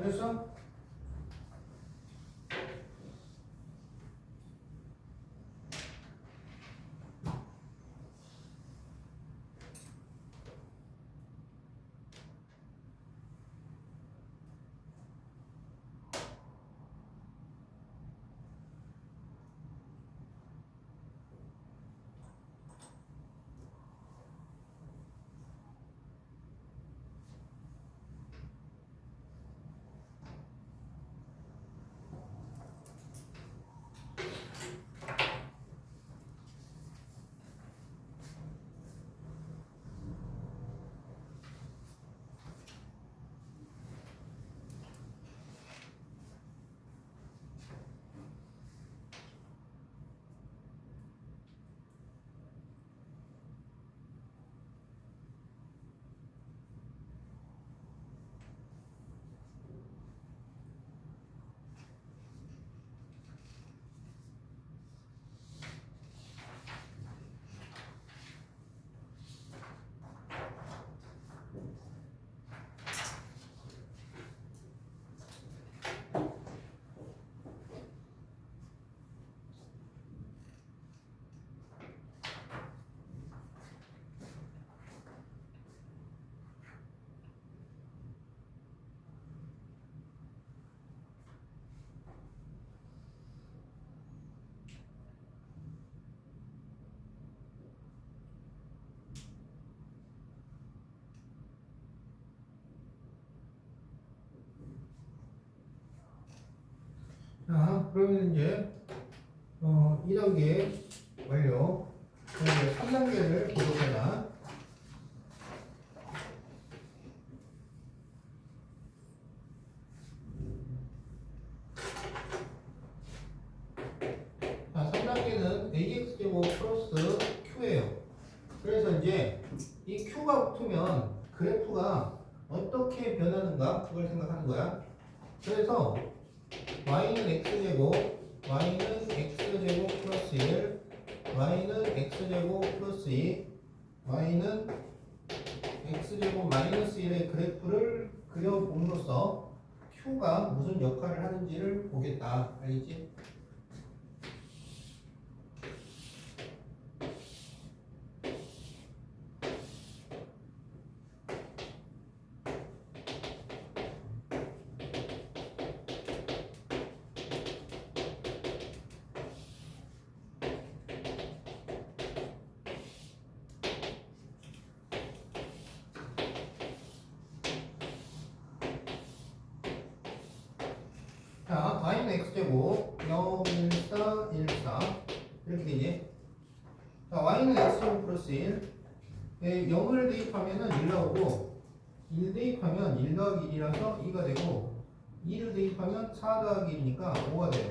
자, 그 자, 그러면 이제 어, 2단계 완료. 이제 3단계를 보도록 자, 3단계는 AX제곱 플러스 Q예요. 그래서 이제 이 Q가 붙으면 그래프가 어떻게 변하는가 그걸 생각하는 거야. 그래서 y는 x제곱, y는 x제곱 플러스 1, y는 x제곱 플러스 2, y는 x제곱 마이너스 1의 그래프를 그려봄으로써 q가 무슨 역할을 하는지를 보겠다. 알겠지? 자, y는 x제곱 0, 1, 4, 1, 4 이렇게 되지? 자, y는 x제곱 플러스 1 예, 0을 대입하면은 1 나오고 1 대입하면 1 더하기 1이라서 2가 되고 2를 대입하면 4 더하기 1이니까 5가 돼요.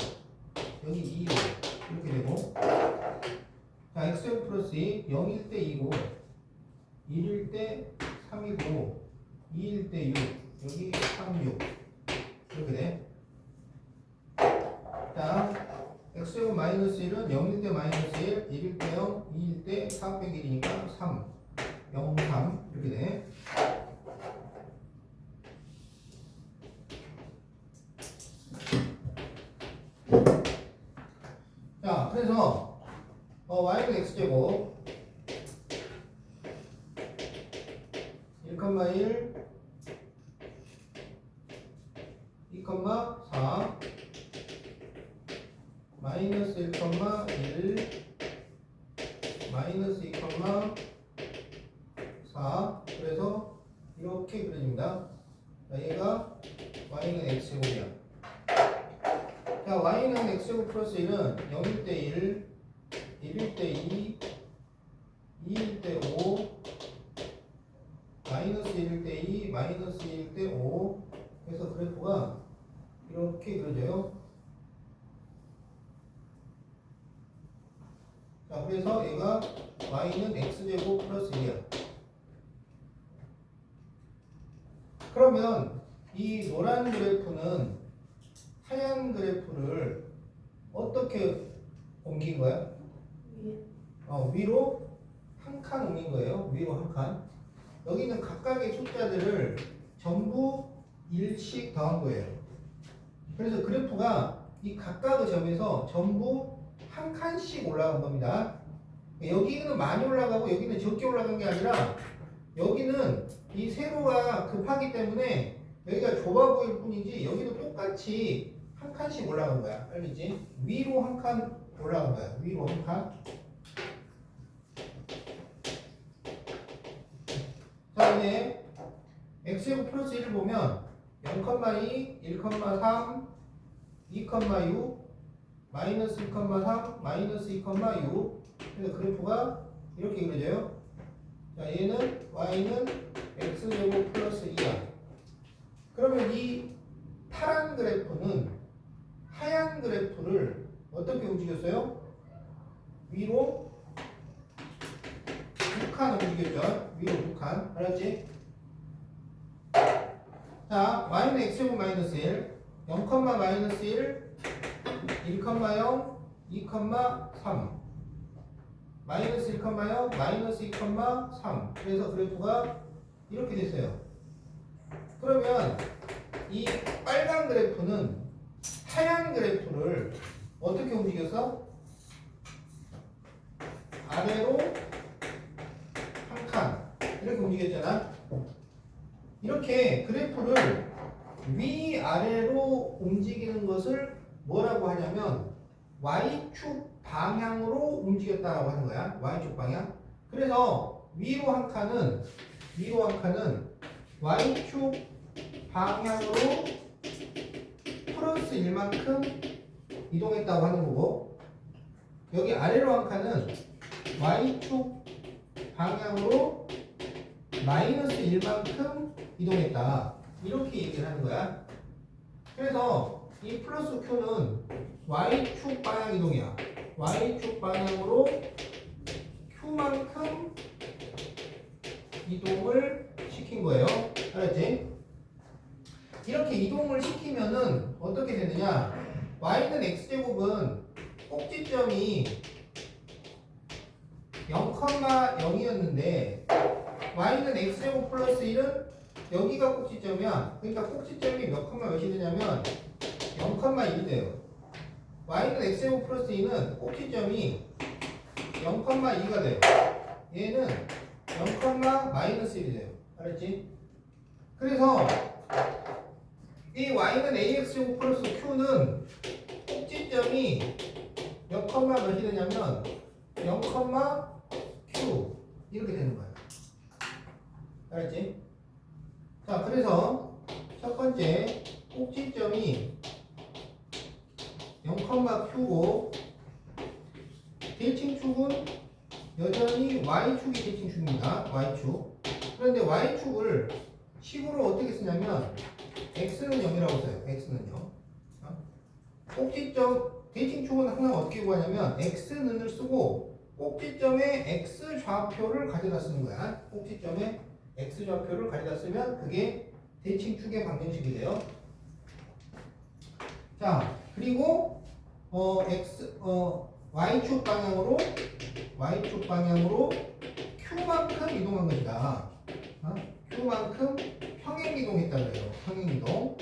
여기 2 이렇게 되고. 자, x제곱 플러스 2 0일 때 2고 1일 때 3이고 2일 때 6 여기 3, 6 이렇게 돼 자, x제곱 마이너스 1은 0일 때 마이너스 1, 1일 때 0, 2일 때 4 빼기 1이니까 3, 0, 3 이렇게 돼. 자, 그래서 어, y는 x제곱 1, 1, 2, 4 마이너스 1, 1 마이너스 2, 4 그래서 이렇게 그려집니다. 자, 얘가 y는 x제곱이야. 자, y는 x제곱 플러스 1은 0일 때 1, 1일 때 2, 2일 때 5, 마이너스 1일 때 2, 마이너스 2일 때 5. 그래서 그래프가 이렇게 그려져요. 자, 그래서 얘가 y는 x제곱 플러스 1이야. 그러면 이 노란 그래프는 하얀 그래프를 어떻게 옮긴 거야? 어, 위로 한 칸 옮긴 거예요. 위로 한 칸. 여기 있는 각각의 숫자들을 전부 1씩 더한 거예요. 그래서 그래프가 이 각각의 점에서 전부 한 칸씩 올라간 겁니다. 여기는 많이 올라가고 여기는 적게 올라간 게 아니라 여기는 이 세로가 급하기 때문에 여기가 좁아 보일 뿐이지 여기도 똑같이 한 칸씩 올라간 거야. 알겠지? 위로 한 칸 올라간 거야. 위로 한 칸. 자, 이제 x제곱 플러스 1을 보면 0,2, 1,3, 2,6, 마이너스 2,3, 마이너스 2,6 그래서 그래프가 이렇게 그려져요. 자, 얘는 y는 x제곱 플러스 2야. 그러면 이 파란 그래프는 하얀 그래프를 어떻게 움직였어요? 위로 두칸 움직였죠. 위로 두 칸. 알았지? 자, y는 x제곱 마이너스 1, 0, 마이너스 1, 1,0, 2,3 마이너스 1,0 마이너스 2,3 그래서 그래프가 이렇게 됐어요. 그러면 이 빨간 그래프는 하얀 그래프를 어떻게 움직였어? 아래로 한 칸 이렇게 움직였잖아. 이렇게 그래프를 위아래로 움직이는 것을 뭐라고 하냐면 y축 방향으로 움직였다라고 하는 거야. y축 방향. 그래서 위로 한 칸은 위로 한 칸은 y축 방향으로 플러스 1만큼 이동했다고 하는 거고 여기 아래로 한 칸은 y축 방향으로 마이너스 1만큼 이동했다. 이렇게 얘기를 하는 거야. 그래서 이 플러스 q는 y축 방향 이동이야. y축 방향으로 q만큼 이동을 시킨 거예요. 알았지? 이렇게 이동을 시키면은 어떻게 되느냐? y는 x제곱은 꼭지점이 0,0이었는데 y는 x제곱 플러스 1은 여기가 꼭지점이야. 그러니까 꼭지점이 몇 컴마 몇이 되냐면 0,1이 돼요. y는 x제곱 플러스 2는 꼭지점이 0,2가 돼요. 얘는 0, 마이너스 1이 돼요. 알았지? 그래서 이 y는 ax제곱 플러스 q는 꼭지점이 몇 컴마 몇이 되냐면 0, q 이렇게 되는 거예요. 알았지? 자, 그래서 첫 번째 꼭지점이 0, q고 대칭축은 여전히 y축이 대칭축입니다. y축. 그런데 y축을 식으로 어떻게 쓰냐면 x는 0이라고 써요. x는 0. 어? 꼭지점 대칭축은 항상 어떻게 구하냐면 x는을 쓰고 꼭지점에 x 좌표를 가져다 쓰는 거야. 꼭지점에 x 좌표를 가져다 쓰면 그게 대칭축의 방정식이 돼요. 자, 그리고 어 x 어 y축 방향으로 y축 방향으로 q만큼 이동한 것이다. 어? q만큼 평행 이동했다 그래요. 평행 이동.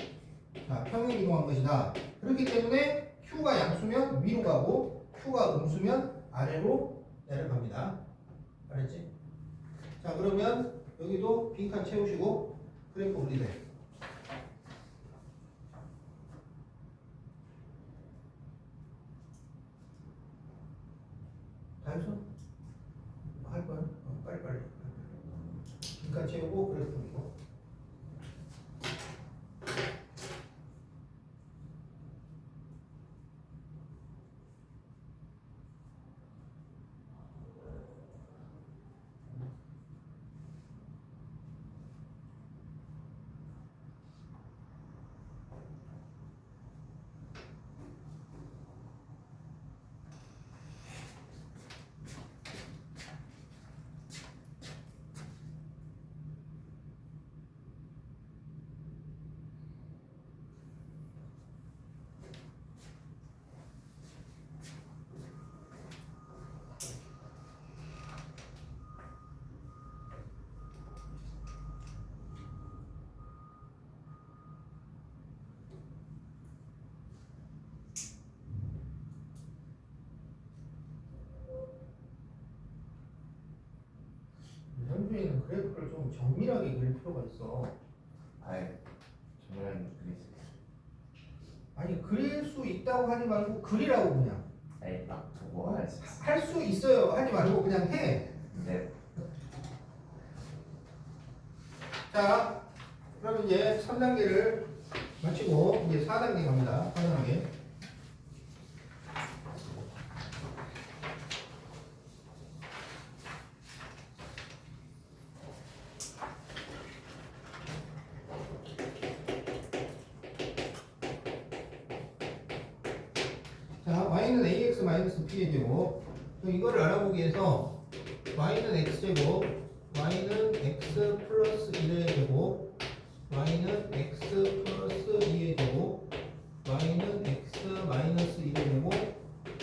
자, 평행 이동한 것이다. 그렇기 때문에 q가 양수면 위로 가고 q가 음수면 아래로 내려갑니다. 알았지? 자, 그러면 여기도 빈칸 채우시고 그래프 그리세요. 다 했어? 할 거야? 어, 빨리 빨리. 빈칸 채우고 그래프 그리고. 좀 정밀하게 그릴 필요가 있어. 아예 정말 그리스 아니 그릴 수 있다고 하지 말고 그리라고 그냥 아예 딱 보고 할수 있어 할 수 있어요 하지 말고 그냥 해. 네 자, 그럼 이제 3단계를 마치고 이제 4단계 갑니다. 4단계. 자, y는 ax 마이너스 b의 제곱. 그럼 이거를 알아보기 위해서 y는 x제곱, y는 x 플러스 1의 제곱, y는 x 플러스 2의 제곱, y는 x 마이너스 1의 제곱,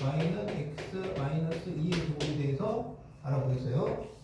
y는 x 마이너스 2의 제곱에 대해서 알아보겠어요.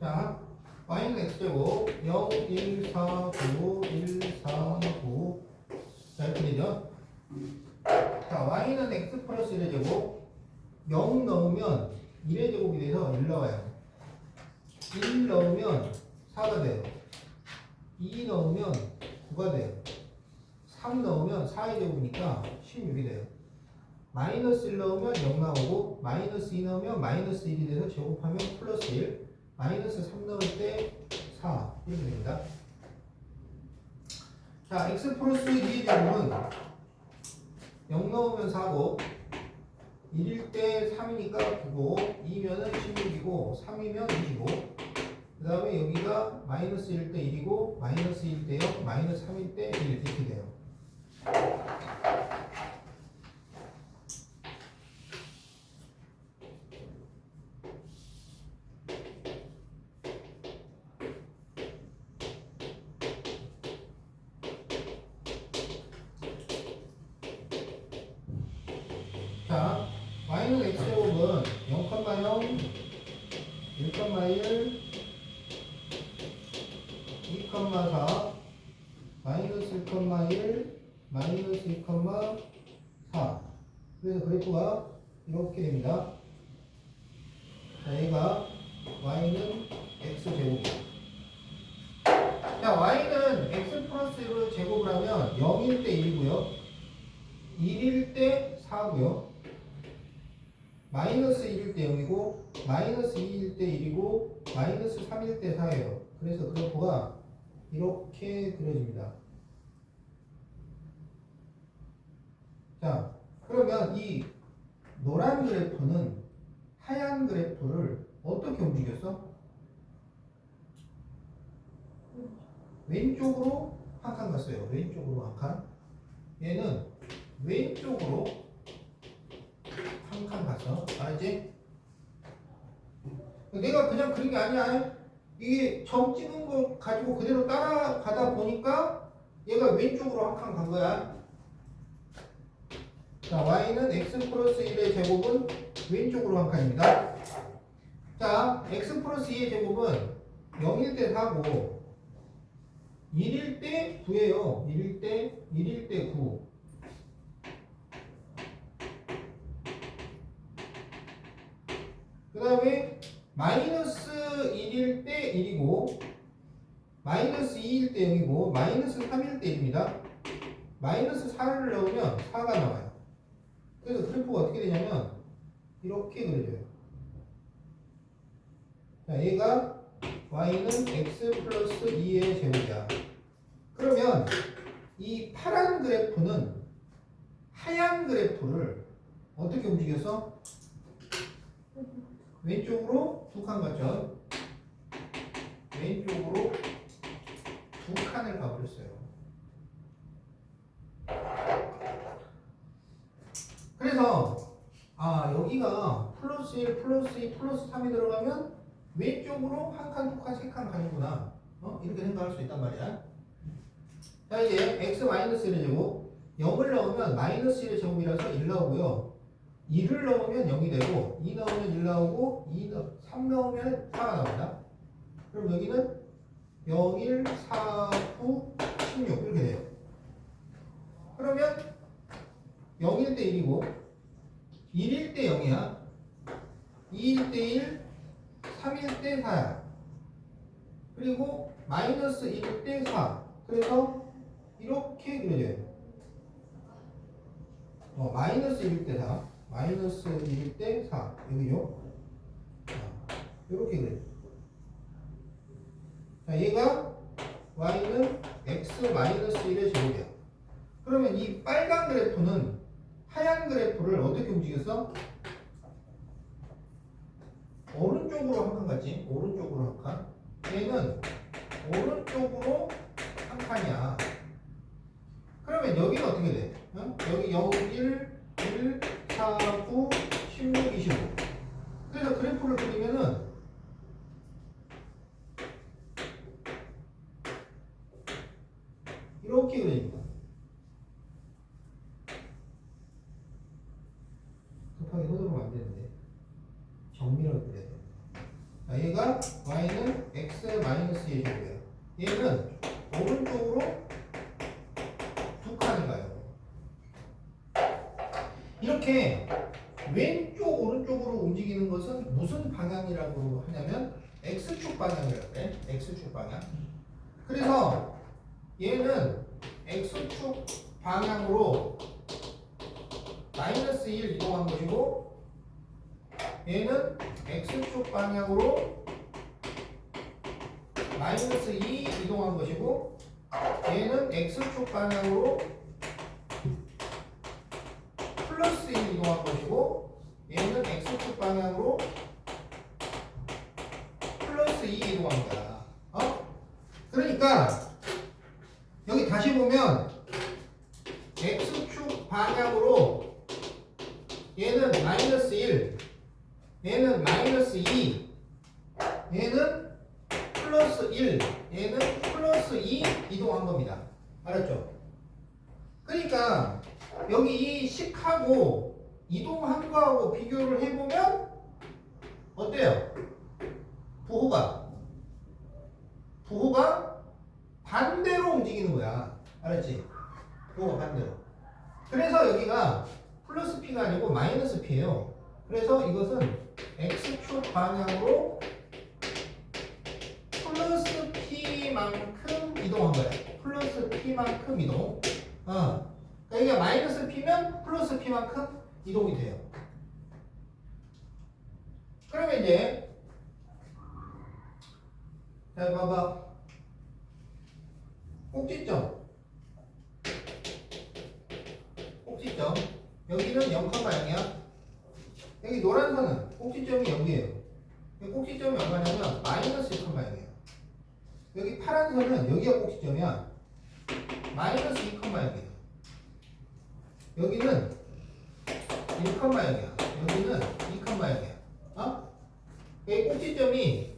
자, y는 x제곱 0, 1, 4, 9, 1, 4, 9. 자, 이렇게 되죠? 자, y는 x 플러스 1의 제곱 0 넣으면 1의 제곱이 돼서 1 나와요. 1 넣으면 4가 돼요. 2 넣으면 9가 돼요. 3 넣으면 4의 제곱이니까 16이 돼요. 마이너스 1 넣으면 0 나오고 마이너스 2 넣으면 마이너스 1이 돼서 제곱하면 플러스 1 마이너스 3 넣을 때 4 이렇게 됩니다. 자, x 플러스 2의 제곱은 0 넣으면 4고 1일 때 3이니까 9고 2면은 16이고 3이면 25. 그 다음에 여기가 마이너스 1일 때 1이고 마이너스 1일 때 0, 마이너스 3일 때 1 이렇게 돼요. 자, y는 x제곱은 0,0, 1,1, 2,4, 마이너스 1,1, 마이너스 2,4. 그래서 그래프가 이렇게 됩니다. 자, 얘가 y는 x제곱이에요. 자, y는 x 플러스 1을 제곱을 하면 0일 때 1이고요. 1일 때 4고요. 마이너스 1일 때 0이고 마이너스 2일 때 1이고 마이너스 3일 때 4예요. 그래서 그래프가 이렇게 그려집니다. 자, 그러면 이 노란 그래프는 하얀 그래프를 어떻게 움직였어? 왼쪽으로 한 칸 갔어요. 왼쪽으로 한 칸. 얘는 왼쪽으로 한칸 갔어. 알지? 내가 그냥 그린 게 아니야. 이게 점 찍은 거 가지고 그대로 따라가다 보니까 얘가 왼쪽으로 한 칸 간 거야. 자, y는 x 플러스 1의 제곱은 왼쪽으로 한 칸입니다. 자, x 플러스 2의 제곱은 0일 때 4고 1일 때 9예요. 1일 때 1일 때 9. 그 다음에 마이너스 1일 때 1이고 마이너스 2일 때 0이고 마이너스 3일 때 1입니다. 마이너스 4를 넣으면 4가 나와요. 그래서 그래프가 어떻게 되냐면 이렇게 그려져요. 자, 얘가 y는 x 플러스 2의 제곱이야. 그러면 이 파란 그래프는 하얀 그래프를 어떻게 움직여서 왼쪽으로 두칸 갔죠. 왼쪽으로 두 칸을 가버렸어요. 그래서 아 여기가 플러스 1 플러스 2 플러스 3이 들어가면 왼쪽으로 한 칸, 두 칸, 세 칸 가는구나. 어? 이렇게 생각할 수 있단 말이야. 자 이제 x 마이너스 1의 제곱 0을 넣으면 마이너스 1의 제곱이라서 1 나오고요. 2를 넣으면 0이 되고 2 넣으면 1 나오고 2 넣, 3 넣으면 4가 나옵니다. 그럼 여기는 0, 1, 4, 9, 16 이렇게 돼요. 그러면 0일 때 1이고 1일 때 0이야. 2일 때 1, 3일 때 4야. 그리고 마이너스 1일 때 4. 그래서 이렇게 그려져요. 어, 마이너스 1일 때 4, 마이너스 1일 때 4. 여기요. 이렇게 그려요. 자, 얘가 y는 x 마이너스 1의 제곱이야. 그러면 이 빨간 그래프는 하얀 그래프를 어떻게 움직였어? 오른쪽으로 한 칸 같지? 오른쪽으로 한 칸. 얘는 오른쪽으로 한 칸이야. 그러면 여기는 어떻게 돼? 어? 여기 0, 1, 1, 4, 9, 16, 25. 그래서 그래프를 그리면은 이렇게 그립니다. 급하게 서두르면 안 되는데 정밀하게 그려야 돼. 자, 얘가 y는 x 마이너스 2의 제곱이야. 얘는 오른쪽으로 두 칸을 가요. 이렇게 왼쪽 오른쪽으로 움직이는 것은 무슨 방향이라고 하냐면 x축 방향이라고 해. x축 방향. 그래서 얘는 x축 방향으로 마이너스 1 이동한 것이고 얘는 x축 방향으로 마이너스 2 이동한 것이고 얘는 x축 방향으로 플러스 1 이동한 것이고 얘는 x축 방향으로 플러스 2 이동한 거야. 어? 그러니까 여기 다시 보면 x축 방향으로 얘는 마이너스 1 얘는 마이너스 2 얘는 플러스 1 얘는 플러스 2 이동한 겁니다 알았죠? 그러니까 여기 이 식하고 이동한 거하고 비교를 해보면 어때요? 부호가 부호가 반대로 움직이는 거야 알았지? 부호가 반대로 그래서 여기가 플러스 P가 아니고 마이너스 P예요 그래서 이것은 X축 방향으로 플러스 P만큼 이동한 거야. 플러스 P만큼 이동. 어. 그러니까 이게 마이너스 P면 플러스 P만큼 이동이 돼요. 그러면 이제 자 봐봐 꼭지점 꼭지점 여기는 0, 0이야 여기 노란 선은 꼭지점이 0이에요. 꼭지점이 얼마냐면 마이너스 1 0이에요. 여기 파란 선은 여기가 꼭지점이야. 마이너스 2 0이에요. 여기는 1 0이야. 여기는 2 0이야. 어? 이 꼭지점이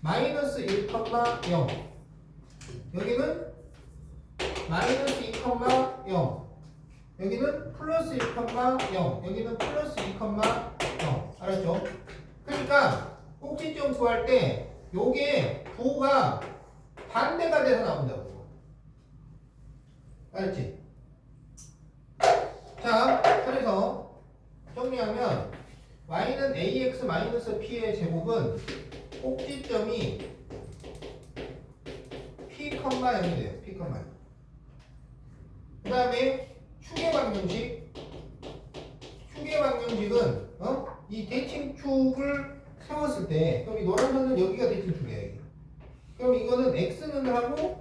마이너스 1, 0 여기는 마이너스 2, 0 여기는 플러스 1, 0 여기는 플러스 2, 0 알았죠? 그러니까 꼭지점 구할 때 요게 부호가 반대가 돼서 나온다고 알았지? 자 그래서 정리하면 y는 ax p의 제곱은 꼭지점이 p, 0이 돼요 p, 0. 그 다음에 축의 방정식 축의 방정식은 어? 이 대칭축을 세웠을 때 그럼 이 노란 선은 여기가 대칭축이야 여기. 그럼 이거는 x는 하고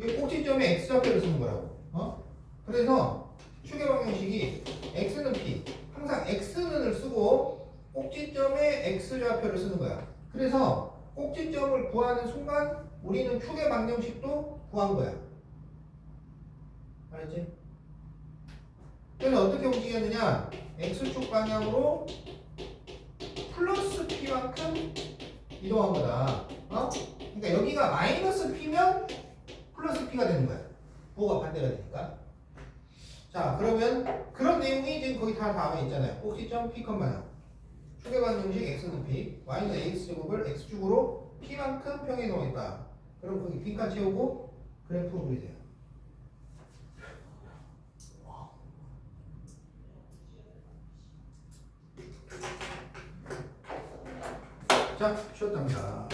이 꼭지점에 x좌표를 쓰는 거라고 어? 그래서 축의 방정식이 x는 p 항상 x는을 쓰고 꼭지점에 x 좌표를 쓰는 거야 그래서 꼭지점을 구하는 순간 우리는 축의 방정식도 구한 거야. 알았지? 그래서 어떻게 움직였느냐? x축 방향으로 플러스 p만큼 이동한 거다. 어? 그러니까 여기가 마이너스 p면 플러스 p가 되는 거야. 부호가 반대가 되니까. 자, 그러면 그런 내용이 지금 거기 다 나와 있잖아요. 꼭지점 p 컴마요. 축의 방정식 x는 p, y는 ax 제곱을 x축으로 p만큼 평에 넣어있다. 그럼 거기 p칸 채우고 그래프 그리세요. 자, 쉬었답니다.